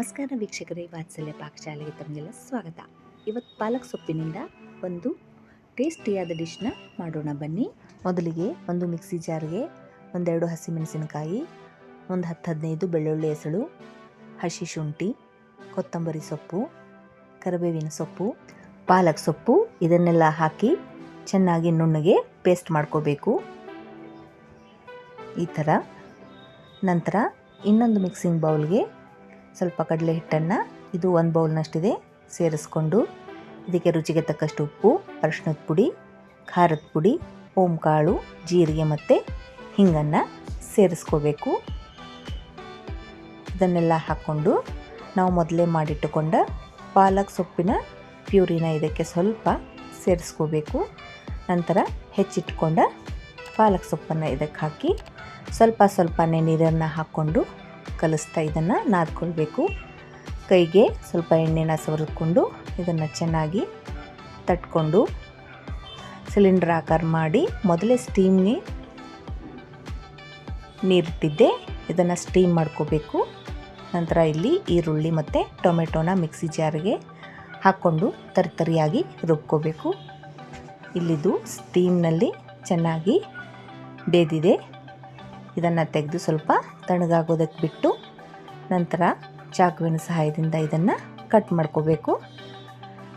ನಮಸ್ಕಾರ ವೀಕ್ಷಕರೇ, ವಾತ್ಸಲ್ಯ ಪಾಕಶಾಲೆಗೆ ತಮಗೆಲ್ಲ ಸ್ವಾಗತ. ಇವತ್ತು ಪಾಲಕ್ ಸೊಪ್ಪಿನಿಂದ ಒಂದು ಟೇಸ್ಟಿಯಾದ ಡಿಶ್ನ ಮಾಡೋಣ ಬನ್ನಿ. ಮೊದಲಿಗೆ ಒಂದು ಮಿಕ್ಸಿ ಜಾರ್ಗೆ ಒಂದೆರಡು ಹಸಿಮೆಣಸಿನಕಾಯಿ, ಒಂದು ಹತ್ತು ಹದಿನೈದು ಬೆಳ್ಳುಳ್ಳಿ ಹೆಸಳು, ಹಸಿ ಶುಂಠಿ, ಕೊತ್ತಂಬರಿ ಸೊಪ್ಪು, ಕರಿಬೇವಿನ ಸೊಪ್ಪು, ಪಾಲಕ್ ಸೊಪ್ಪು, ಇದನ್ನೆಲ್ಲ ಹಾಕಿ ಚೆನ್ನಾಗಿ ನುಣ್ಣಗೆ ಪೇಸ್ಟ್ ಮಾಡ್ಕೋಬೇಕು. ಈ ಥರ. ನಂತರ ಇನ್ನೊಂದು ಮಿಕ್ಸಿಂಗ್ ಬೌಲ್ಗೆ ಸ್ವಲ್ಪ ಕಡಲೆ ಹಿಟ್ಟನ್ನು ಇದು ಒಂದು ಬೌಲ್ನಷ್ಟಿದೆ ಸೇರಿಸ್ಕೊಂಡು, ಇದಕ್ಕೆ ರುಚಿಗೆ ತಕ್ಕಷ್ಟು ಉಪ್ಪು, ಅರಿಶಿಣದ ಪುಡಿ, ಖಾರದ ಪುಡಿ, ಓಂ ಕಾಳು, ಜೀರಿಗೆ ಮತ್ತು ಹಿಂಗನ್ನು ಸೇರಿಸ್ಕೋಬೇಕು. ಇದನ್ನೆಲ್ಲ ಹಾಕ್ಕೊಂಡು ನಾವು ಮೊದಲೇ ಮಾಡಿಟ್ಟುಕೊಂಡ ಪಾಲಕ್ ಸೊಪ್ಪಿನ ಪ್ಯೂರಿನ ಇದಕ್ಕೆ ಸ್ವಲ್ಪ ಸೇರಿಸ್ಕೋಬೇಕು. ನಂತರ ಹೆಚ್ಚಿಟ್ಕೊಂಡ ಪಾಲಕ್ ಸೊಪ್ಪನ್ನು ಇದಕ್ಕೆ ಹಾಕಿ ಸ್ವಲ್ಪ ಸ್ವಲ್ಪನೇ ನೀರನ್ನು ಹಾಕ್ಕೊಂಡು ಕಲಿಸ್ತಾ ಇದನ್ನು ನಾದ್ಕೊಳ್ಬೇಕು. ಕೈಗೆ ಸ್ವಲ್ಪ ಎಣ್ಣೆನ ಸವರಿಕೊಂಡು ಇದನ್ನು ಚೆನ್ನಾಗಿ ತಟ್ಕೊಂಡು ಸಿಲಿಂಡರ್ ಆಕಾರ ಮಾಡಿ ಮೊದಲೇ ಸ್ಟೀಮ್ಗೆ ನೀರಿಟ್ಟಿದ್ದೆ. ಇದನ್ನು ಸ್ಟೀಮ್ ಮಾಡ್ಕೋಬೇಕು. ನಂತರ ಇಲ್ಲಿ ಈರುಳ್ಳಿ ಮತ್ತು ಟೊಮೆಟೊನ ಮಿಕ್ಸಿ ಜಾರಿಗೆ ಹಾಕ್ಕೊಂಡು ತರಿತರಿಯಾಗಿ ರುಬ್ಕೋಬೇಕು. ಇಲ್ಲಿದು ಸ್ಟೀಮ್ನಲ್ಲಿ ಚೆನ್ನಾಗಿ ಬೇದಿದೆ. ಇದನ್ನು ತೆಗೆದು ಸ್ವಲ್ಪ ತಣ್ಣಗಾಗೋದಕ್ಕೆ ಬಿಟ್ಟು ನಂತರ ಚಾಕುವಿನ ಸಹಾಯದಿಂದ ಇದನ್ನು ಕಟ್ ಮಾಡ್ಕೋಬೇಕು.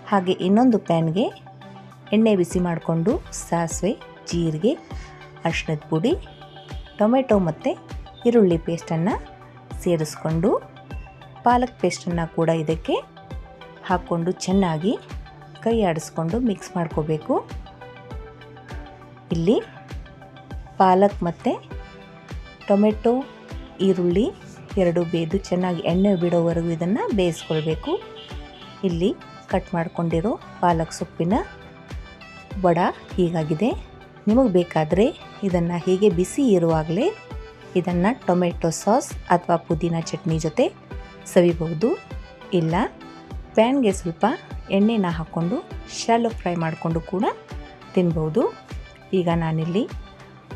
ಹಾಗೆ ಇನ್ನೊಂದು ಪ್ಯಾನ್ಗೆ ಎಣ್ಣೆ ಬಿಸಿ ಮಾಡಿಕೊಂಡು ಸಾಸಿವೆ, ಜೀರಿಗೆ, ಅರಿಶಿಣದ ಪುಡಿ, ಟೊಮೆಟೊ ಮತ್ತು ಈರುಳ್ಳಿ ಪೇಸ್ಟನ್ನು ಸೇರಿಸ್ಕೊಂಡು ಪಾಲಕ್ ಪೇಸ್ಟನ್ನು ಕೂಡ ಇದಕ್ಕೆ ಹಾಕ್ಕೊಂಡು ಚೆನ್ನಾಗಿ ಕೈ ಆಡಿಸ್ಕೊಂಡು ಮಿಕ್ಸ್ ಮಾಡ್ಕೋಬೇಕು. ಇಲ್ಲಿ ಪಾಲಕ್ ಮತ್ತು ಟೊಮೆಟೊ, ಈರುಳ್ಳಿ ಎರಡು ಬೇದು ಚೆನ್ನಾಗಿ ಎಣ್ಣೆ ಬಿಡೋವರೆಗೂ ಇದನ್ನು ಬೇಯಿಸ್ಕೊಳ್ಬೇಕು. ಇಲ್ಲಿ ಕಟ್ ಮಾಡಿಕೊಂಡಿರೋ ಪಾಲಕ್ ಸೊಪ್ಪಿನ ವಡ ಹೀಗಾಗಿದೆ. ನಿಮಗೆ ಬೇಕಾದರೆ ಇದನ್ನು ಹೀಗೆ ಬಿಸಿ ಇರುವಾಗಲೇ ಇದನ್ನು ಟೊಮೆಟೊ ಸಾಸ್ ಅಥವಾ ಪುದೀನ ಚಟ್ನಿ ಜೊತೆ ಸವಿಬಹುದು. ಇಲ್ಲ, ಪ್ಯಾನ್ಗೆ ಸ್ವಲ್ಪ ಎಣ್ಣೆನ ಹಾಕ್ಕೊಂಡು ಶಾಲೋ ಫ್ರೈ ಮಾಡಿಕೊಂಡು ಕೂಡ ತಿನ್ಬೋದು ಈಗ ನಾನಿಲ್ಲಿ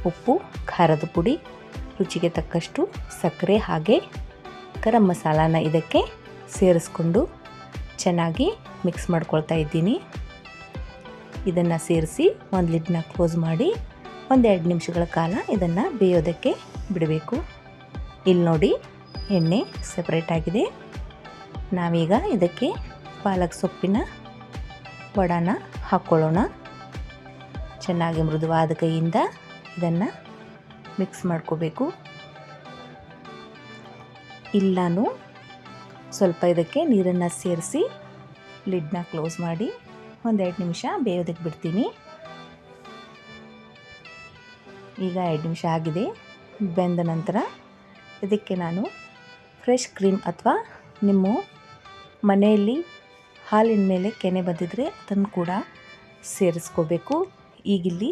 ಉಪ್ಪು, ಖಾರದ ಪುಡಿ ರುಚಿಗೆ ತಕ್ಕಷ್ಟು ಸಕ್ಕರೆ ಹಾಗೆ ಗರಂ ಮಸಾಲಾನ ಇದಕ್ಕೆ ಸೇರಿಸ್ಕೊಂಡು ಚೆನ್ನಾಗಿ ಮಿಕ್ಸ್ ಮಾಡ್ಕೊಳ್ತಾ ಇದ್ದೀನಿ. ಇದನ್ನು ಸೇರಿಸಿ ಒಂದು ಲಿಡ್ನ ಕ್ಲೋಸ್ ಮಾಡಿ ಒಂದೆರಡು ನಿಮಿಷಗಳ ಕಾಲ ಇದನ್ನು ಬೇಯೋದಕ್ಕೆ ಬಿಡಬೇಕು. ಇಲ್ಲಿ ನೋಡಿ ಎಣ್ಣೆ ಸಪ್ರೇಟ್ ಆಗಿದೆ. ನಾವೀಗ ಇದಕ್ಕೆ ಪಾಲಕ್ ಸೊಪ್ಪಿನ ವಡಾನ ಹಾಕ್ಕೊಳ್ಳೋಣ. ಚೆನ್ನಾಗಿ ಮೃದುವಾದ ಕೈಯಿಂದ ಇದನ್ನು ಮಿಕ್ಸ್ ಮಾಡ್ಕೋಬೇಕು. ಇಲ್ಲಾನು ಸ್ವಲ್ಪ ಇದಕ್ಕೆ ನೀರನ್ನು ಸೇರಿಸಿ ಲಿಡ್ನ ಕ್ಲೋಸ್ ಮಾಡಿ ಒಂದೆರಡು ನಿಮಿಷ ಬೇಯೋದಕ್ಕೆ ಬಿಡ್ತೀನಿ. ಈಗ ಎರಡು ನಿಮಿಷ ಆಗಿದೆ. ಬೆಂದ ನಂತರ ಇದಕ್ಕೆ ನಾನು ಫ್ರೆಶ್ ಕ್ರೀಮ್ ಅಥವಾ ನಿಮ್ಮ ಮನೆಯಲ್ಲಿ ಹಾಲಿನ ಮೇಲೆ ಕೆನೆ ಬಂದಿದ್ದರೆ ಅದನ್ನು ಕೂಡ ಸೇರಿಸ್ಕೋಬೇಕು. ಈಗಿಲ್ಲಿ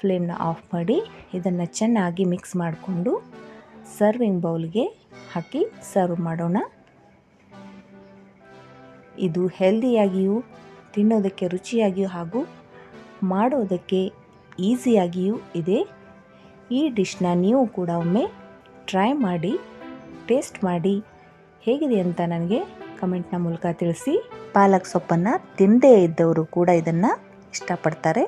ಫ್ಲೇಮ್ನ ಆಫ್ ಮಾಡಿ ಇದನ್ನು ಚೆನ್ನಾಗಿ ಮಿಕ್ಸ್ ಮಾಡಿಕೊಂಡು ಸರ್ವಿಂಗ್ ಬೌಲ್ಗೆ ಹಾಕಿ ಸರ್ವ್ ಮಾಡೋಣ. ಇದು ಹೆಲ್ದಿಯಾಗಿಯೂ ತಿನ್ನೋದಕ್ಕೆ ರುಚಿಯಾಗಿಯೂ ಹಾಗೂ ಮಾಡೋದಕ್ಕೆ ಈಸಿಯಾಗಿಯೂ ಇದೆ. ಈ ಡಿಶ್ನ ನೀವು ಕೂಡ ಒಮ್ಮೆ ಟ್ರೈ ಮಾಡಿ, ಟೇಸ್ಟ್ ಮಾಡಿ. ಹೇಗಿದೆ ಅಂತ ನನಗೆ ಕಮೆಂಟ್ನ ಮೂಲಕ ತಿಳಿಸಿ. ಪಾಲಕ್ ಸೊಪ್ಪನ್ನು ತಿನ್ನದೇ ಇದ್ದವರು ಕೂಡ ಇದನ್ನು ಇಷ್ಟಪಡ್ತಾರೆ.